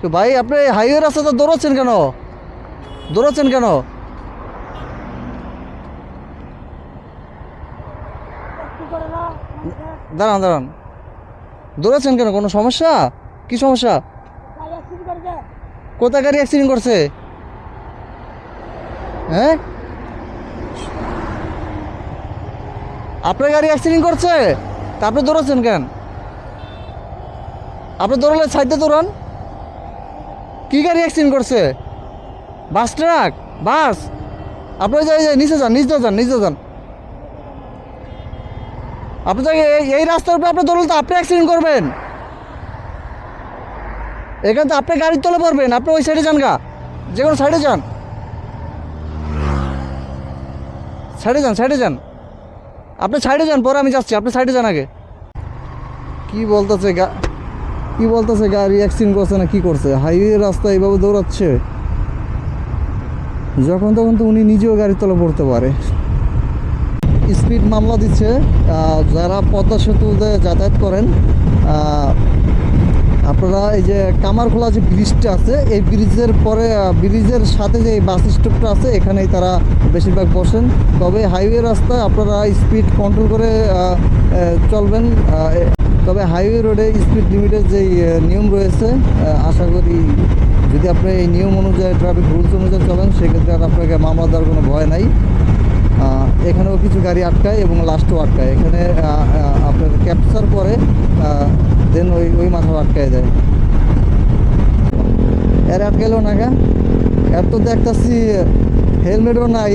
তো ভাই, আপনি হাইওয়ে রাস্তাতে দৌড়াচ্ছেন কেন? দৌড়াচ্ছেন কেন? দাঁড়ান দাঁড়ান। দৌড়াচ্ছেন কেন? কোনো সমস্যা? কি সমস্যা? কোথায় গাড়ি অ্যাক্সিডেন্ট করছে? হ্যাঁ? আপনার গাড়ি অ্যাক্সিডেন্ট করছে? তা আপনি দৌড়াচ্ছেন কেন? আপনি দৌড়ালে সাইডে দৌড়ান কি গাড়ি অ্যাক্সিডেন্ট করছে? Bus truck? বাস? আপনি যাই যাই নিচে যান নিচে যান নিচে যান। আপনি তো এই এই রাস্তার উপরে আপনি দৌড়লে তো আপনি অ্যাক্সিডেন্ট করবেন। এখানে তো আপনি গাড়ির তলে পড়বেন আপনি ওই সাইডে যান গা। যে কোনো সাইডে যান। সাইডে যান সাইডে যান। আপনি সাইডে যান, পরে আমি যাচ্ছি, আপনি সাইডে যান আগে। কি বলতেছে গা কি বলতেছে গাড়ি অ্যাক্সিডেন্ট করছে না কি করছে? হাইওয়ে রাস্তা এইভাবে দৌড়াচ্ছে। যখন তখন তো উনি নিজেও গাড়ির তলে পড়তে পারে। স্পিড মামলা দিচ্ছে। যারা পদ্মা সেতুতে যাতায়াত করেন আপনারা এই যে কামারখোলা যে ব্রিজটা আছে, এই ব্রিজের পরে ব্রিজের সাথে যে বাস স্টপটা আছে, এখানেই তারা বেশিরভাগ বসেন। তবে হাইওয়ে রাস্তায় আপনারা স্পিড কন্ট্রোল করে চলবেন তবে হাইওয়ে রোডে স্পিড লিমিটের যে নিয়ম রয়েছে আশা করি যদি আপনি এই নিয়ম অনুযায়ী ট্রাফিক রুলস অনুযায়ী চলেন, সেক্ষেত্রে আর আপনাকে মামলা দেওয়ার কোনো ভয় নাই। এখানেও কিছু গাড়ি আটকায় এবং লাস্টও আটকায়। এখানে আপনার ক্যাপচার করে দেন ওই ওই মাথা আটকায় দেয়। এর আটকাইলো না কে এর তো দেখতেছি, হেলমেটও নাই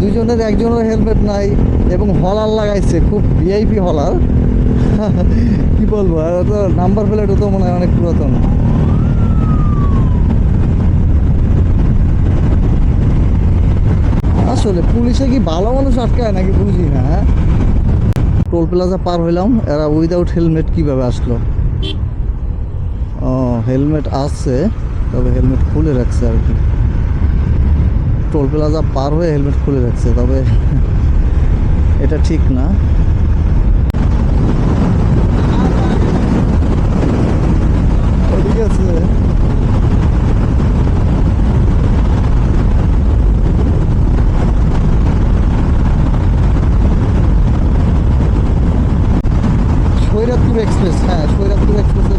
দুজনের একজনের হেলমেট নাই, এবং হলার লাগাইছে, খুব ভিআইপি হলার কি বলব, আর তো নাম্বার প্লেটও তো মনে হয় অনেক পুরাতন। আসলে পুলিশে কি ভালো মানুষ আটকায় নাকি বুঝি না হ্যাঁ? টোল প্লাজা পার হইলাম, এরা উইদাউট হেলমেট কীভাবে আসলো? ও হেলমেট আছে, তবে হেলমেট খুলে রাখছে আর কি। টোল প্লাজা পার হয়ে হেলমেট খুলে রাখছে, তবে এটা ঠিক না। Şöyle Tur Express. He, Şöyle Tur Express'e